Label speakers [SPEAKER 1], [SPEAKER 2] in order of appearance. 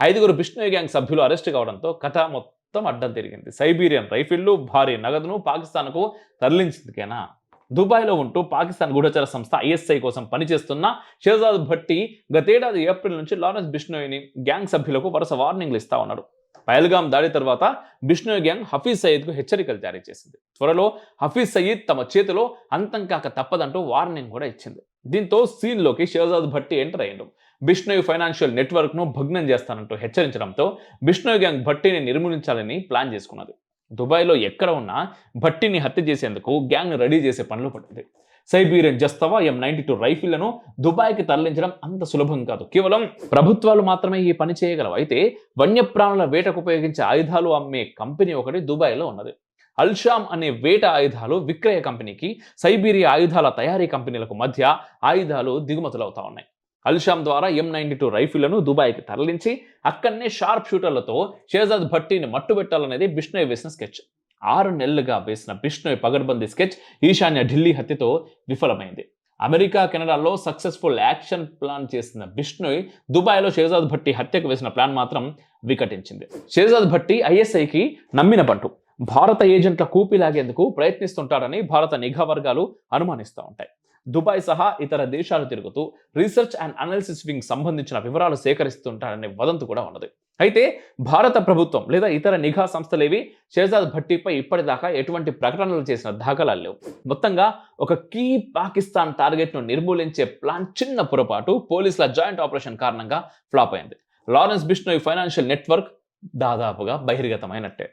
[SPEAKER 1] ఐదుగురు బిష్ణోయ్ గ్యాంగ్ సభ్యులు అరెస్ట్ కావడంతో కథ మొత్తం అడ్డం తిరిగింది. సైబీరియన్ రైఫిళ్ళు భారీ నగదును పాకిస్తాన్కు తరలించిందికేనా దుబాయ్లో ఉంటూ పాకిస్తాన్ గూఢచర సంస్థ ఐఎస్ఐ కోసం పనిచేస్తున్న షేజాద్ భట్టి గతేడాది ఏప్రిల్ నుంచి లారెన్స్ బిష్ణోయిని గ్యాంగ్ సభ్యులకు వరుస వార్నింగ్లు ఇస్తా ఉన్నాడు పహల్గాం దాడి తర్వాత బిష్ణోయ్ గ్యాంగ్ హఫీజ్ సయీద్కు హెచ్చరికలు జారీ చేసింది. త్వరలో హఫీజ్ సయీద్ తమ చేతిలో అంతం కాక తప్పదంటూ వార్నింగ్ కూడా ఇచ్చింది. దీంతో సీన్లోకి షేజాద్ భట్టి ఎంటర్ అయ్యాడు. బిష్ణోయ్ ఫైనాన్షియల్ నెట్వర్క్ను భగ్నం చేస్తానంటూ హెచ్చరించడంతో బిష్ణోయ్ గ్యాంగ్ భట్టిని నిర్మూలించాలని ప్లాన్ చేసుకున్నది. దుబాయ్లో ఎక్కడ ఉన్నా భట్టిని హత్య చేసేందుకు గ్యాంగ్ను రెడీ చేసే పనులు పడింది. Siberian Zastava M ninety two రైఫిళ్ళను దుబాయ్కి తరలించడం అంత సులభం కాదు. కేవలం ప్రభుత్వాలు మాత్రమే ఈ పని చేయగలవు. అయితే వన్యప్రాణుల వేటకు ఉపయోగించే ఆయుధాలు అమ్మే కంపెనీ ఒకటి దుబాయ్లో ఉన్నది. అల్షామ్ అనే వేట ఆయుధాలు విక్రయ కంపెనీకి సైబీరియా ఆయుధాల తయారీ కంపెనీలకు మధ్య ఆయుధాలు దిగుమతులవుతా ఉన్నాయి. అల్షామ్ ద్వారా ఎం నైన్టీ టూ రైఫిళ్ళను దుబాయ్కి తరలించి అక్కడనే షార్ప్ షూటర్లతో షేజాద్ భట్టీని మట్టుబెట్టాలనేది బిష్ణోయ్ వేసిన స్కెచ్. ఆరు నెలలుగా వేసిన బిష్ణోయ్ పగడ్బందీ స్కెచ్ ఈశాన్య ఢిల్లీ హత్యతో విఫలమైంది. అమెరికా కెనడాలో సక్సెస్ఫుల్ యాక్షన్ ప్లాన్ చేసిన బిష్ణోయ్ దుబాయ్లో షేజాద్ భట్టి హత్యకు వేసిన ప్లాన్ మాత్రం వికటించింది. షేజాద్ భట్టి ఐఎస్ఐకి నమ్మిన పట్టు భారత ఏజెంట్ల కూపి లాగేందుకు ప్రయత్నిస్తుంటాడని భారత నిఘా వర్గాలు అనుమానిస్తూ ఉంటాయి. దుబాయ్ సహా ఇతర దేశాలు తిరుగుతూ రీసెర్చ్ అండ్ అనాలిసిస్ వింగ్ సంబంధించిన వివరాలు సేకరిస్తుంటారనే వదంతు కూడా ఉన్నది. అయితే భారత ప్రభుత్వం లేదా ఇతర నిఘా సంస్థలేవి షేజాద్ భట్టీపై ఇప్పటిదాకా ఎటువంటి ప్రకటనలు చేసిన దాఖలాలు లేవు. మొత్తంగా ఒక కీ పాకిస్తాన్ టార్గెట్ను నిర్మూలించే ప్లాన్ చిన్న పొరపాటు పోలీసుల జాయింట్ ఆపరేషన్ కారణంగా ఫ్లాప్ అయింది. లారెన్స్ బిష్ణోయ్ ఫైనాన్షియల్ నెట్వర్క్ దాదాపుగా బహిర్గతమైనట్టే.